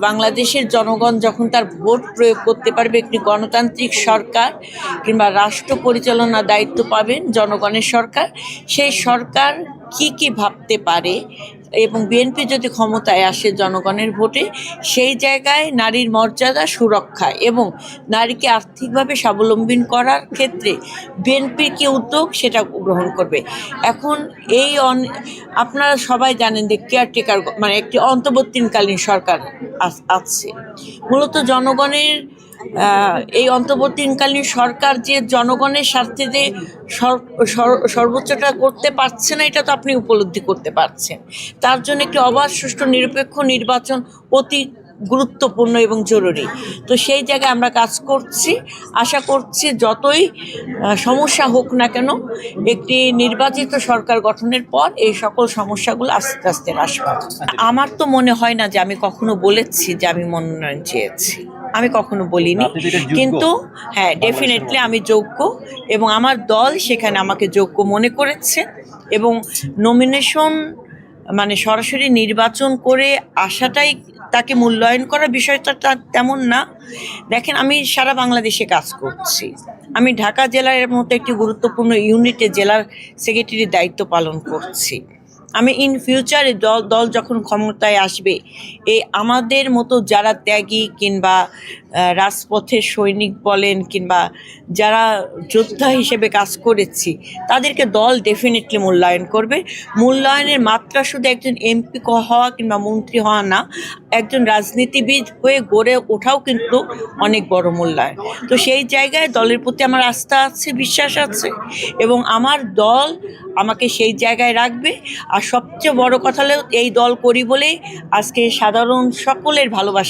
বাংলাদেশের জনগণ যখন তার ভোট প্রয়োগ করতে পারবে একটি গণতান্ত্রিক সরকার কিংবা রাষ্ট্র পরিচালনা দায়িত্ব পাবেন জনগণের সরকার, সেই সরকার কি কি ভাবতে পারে এবং বিএনপি যদি ক্ষমতায় আসে জনগণের ভোটে, সেই জায়গায় নারীর মর্যাদা সুরক্ষা এবং নারীকে আর্থিকভাবে স্বাবলম্বী করার ক্ষেত্রে বিএনপির কি উদ্যোগ, সেটা গ্রহণ করবে। এখন এই অন, আপনারা সবাই জানেন যে কেয়ারটেকার মানে একটি অন্তর্বর্তীকালীন সরকার আছে মূলত জনগণের এই অন্তর্বর্তীকালীন সরকার যে জনগণের স্বার্থে যে সর- সর- সর্বোচ্চটা করতে পারছে না, এটা তো আপনি উপলব্ধি করতে পারছেন। তার জন্য একটি অবাধ, সুষ্ঠু, নিরপেক্ষ নির্বাচন অতি গুরুত্বপূর্ণ এবং জরুরি। তো সেই জায়গায় আমরা কাজ করছি। আশা করছি যতই সমস্যা হোক না কেন, একটি নির্বাচিত সরকার গঠনের পর এই সকল সমস্যাগুলো আস্তে আস্তে হ্রাস পাবে। আমার তো মনে হয় না যে আমি কখনো বলেছি যে আমি মনোনয়ন চেয়েছি। আমি কখনো বলিনি। কিন্তু হ্যাঁ ডেফিনেটলি আমি যোগ্য এবং আমার দল সেখানে আমাকে যোগ্য মনে করেছে এবং নমিনেশন মানে সরাসরি নির্বাচন করে আসাটাই তাকে মূল্যায়ন করার বিষয়টা তা- তেমন না। দেখেন আমি সারা বাংলাদেশে কাজ করছি। আমি ঢাকা জেলার মতো একটি গুরুত্বপূর্ণ ইউনিটে জেলার সেক্রেটারির দায়িত্ব পালন করছি। আমি ইন ফিউচারে দল দল যখন ক্ষমতায় আসবে, এই আমাদের মতো যারা ত্যাগী কিংবা রাজপথের সৈনিক বলেন কিংবা যারা যোদ্ধা হিসেবে কাজ করেছি, তাদেরকে দল ডেফিনেটলি মূল্যায়ন করবে। মূল্যায়নের মাত্রা শুধু একজন এমপি হওয়া কিংবা মন্ত্রী হওয়া না একজন রাজনীতিবিদ হয়ে গড়ে ওঠাও কিন্তু অনেক বড় মূল্যায়ন তো সেই জায়গায় দলের প্রতি আমার আস্থা আছে, বিশ্বাস আছে এবং আমার দল আমাকে সেই জায়গায় রাখবে। আর সবচেয়ে বড় কথা হলো, এই দল করি বলেই আজকে সাধারণ সকলের ভালোবাসা।